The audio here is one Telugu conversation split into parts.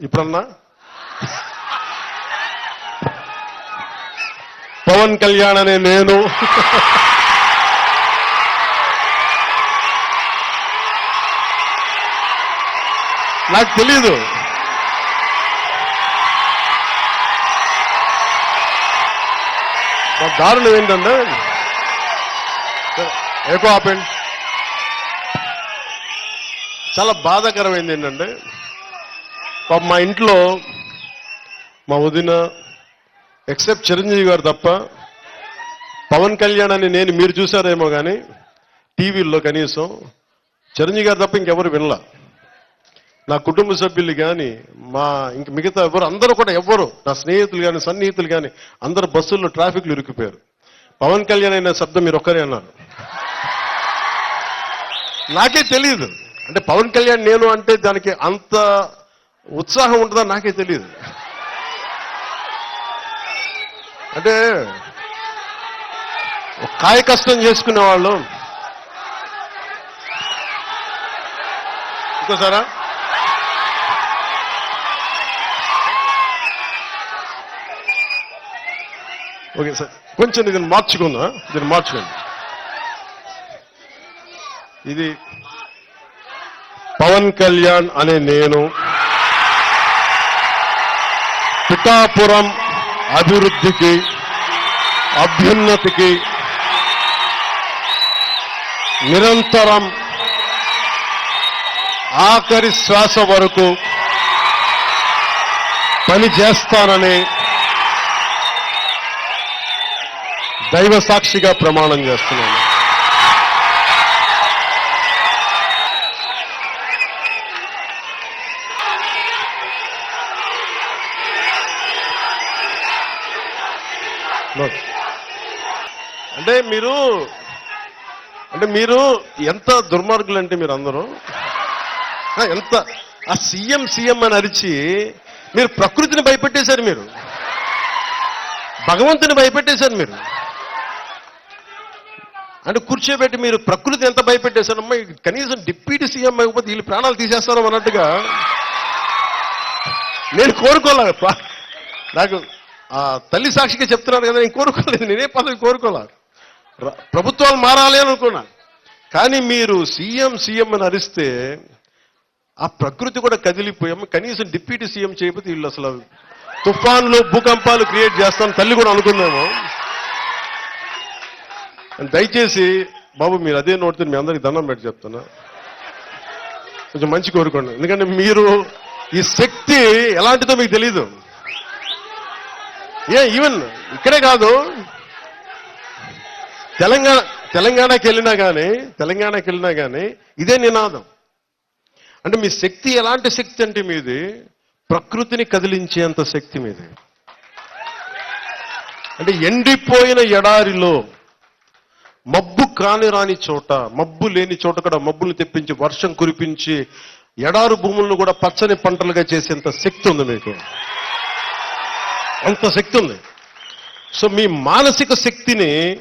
ఇప్పుడన్నా? పవన్ కళ్యాణ్ అనే నేను. నాకు తెలీదు. దారుణం ఏంటంటే? ఎక్కువ ఆపండి చాలా బాధాకరమైంది ఏంటంటే మా ఇంట్లో మా వదిన ఎక్సెప్ట్ చిరంజీవి గారు తప్ప పవన్ కళ్యాణ్ అని నేను మీరు చూసారేమో కానీ టీవీల్లో కనీసం చిరంజీవి గారు తప్ప ఇంకెవరు వినలా. నా కుటుంబ సభ్యులు కానీ మా ఇంక మిగతా ఎవరు అందరూ కూడా ఎవ్వరు నా స్నేహితులు కానీ సన్నిహితులు కానీ అందరు బస్సుల్లో ట్రాఫిక్లు ఇరుక్కుపోయారు. పవన్ కళ్యాణ్ అయిన శబ్దం మీరు ఒక్కరే అన్నారు. నాకే తెలియదు అంటే పవన్ కళ్యాణ్ నేను అంటే దానికి అంత ఉత్సాహం ఉంటుందని నాకే తెలియదు అంటే ఒక కాయ కష్టం చేసుకునే వాళ్ళు. ఇంకోసారా? Okay sir. కొంచెం దీన్ని మార్చుకుందా? దీన్ని మార్చుకోండి. ఇది పవన్ కళ్యాణ్ అనే నేను పిఠాపురం అభివృద్ధికి అభ్యున్నతికి నిరంతరం ఆఖరి శ్వాస వరకు పని చేస్తానని దైవ సాక్షిగా ప్రమాణం చేస్తున్నాను. అంటే మీరు అంటే మీరు ఎంత దుర్మార్గులు అంటే మీరు అందరూ? ఎంత? ఆ సీఎం సీఎం అని అరిచి మీరు ప్రకృతిని భయపెట్టేశారు మీరు. భగవంతుని భయపెట్టేశారు మీరు. అంటే కూర్చోబెట్టి మీరు ప్రకృతి ఎంత భయపెట్టేశారమ్మా కనీసం డిప్యూటీ సీఎం అయిపోతే వీళ్ళు ప్రాణాలు తీసేస్తారో అన్నట్టుగా. నేను కోరుకోలే నాకు ఆ తల్లి సాక్షిగా చెప్తున్నాను కదా నేను కోరుకోలేదు నేనే పదవి కోరుకోలే ప్రభుత్వాలు మారాలి అని అనుకున్నా. కానీ మీరు సీఎం సీఎం అని అరిస్తే ఆ ప్రకృతి కూడా కదిలిపోయాము కనీసం డిప్యూటీ సీఎం చేయకపోతే వీళ్ళు అసలు తుఫాన్లు భూకంపాలు క్రియేట్ చేస్తాం తల్లి కూడా అనుకుందాము దయచేసి బాబు మీరు అదే నోటితో మీ అందరికి దండం పెట్టి చెప్తున్నా. కొంచెం మంచి కోరుకోండి. ఎందుకంటే మీరు ఈ శక్తి ఎలాంటిదో మీకు తెలీదు. ఏ ఈవెన్ ఇక్కడే కాదు. తెలంగాణ తెలంగాణకి వెళ్ళినా కానీ తెలంగాణకి వెళ్ళినా కానీ ఇదే నినాదం. అంటే మీ శక్తి ఎలాంటి శక్తి అంటే మీది? ప్రకృతిని కదిలించేంత శక్తి మీది. అంటే ఎండిపోయిన ఎడారిలో మబ్బు కాని రాని చోట మబ్బు లేని చోట కూడా మబ్బులు తెప్పించి వర్షం కురిపించి ఎడారు భూములను కూడా పచ్చని పంటలుగా చేసేంత శక్తి ఉంది మీకు. అంత శక్తి ఉంది. సో మీ మానసిక శక్తిని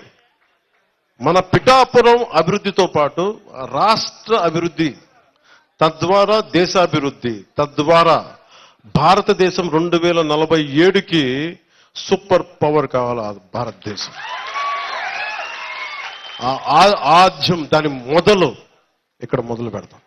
మన పిఠాపురం అభివృద్ధితో పాటు రాష్ట్ర అభివృద్ధి తద్వారా దేశాభివృద్ధి తద్వారా భారతదేశం రెండు వేల నలభై ఏడుకి సూపర్ పవర్ కావాలి భారతదేశం? ఆ ఆద్యం దాని మొదలు ఇక్కడ మొదలు పెడతాం.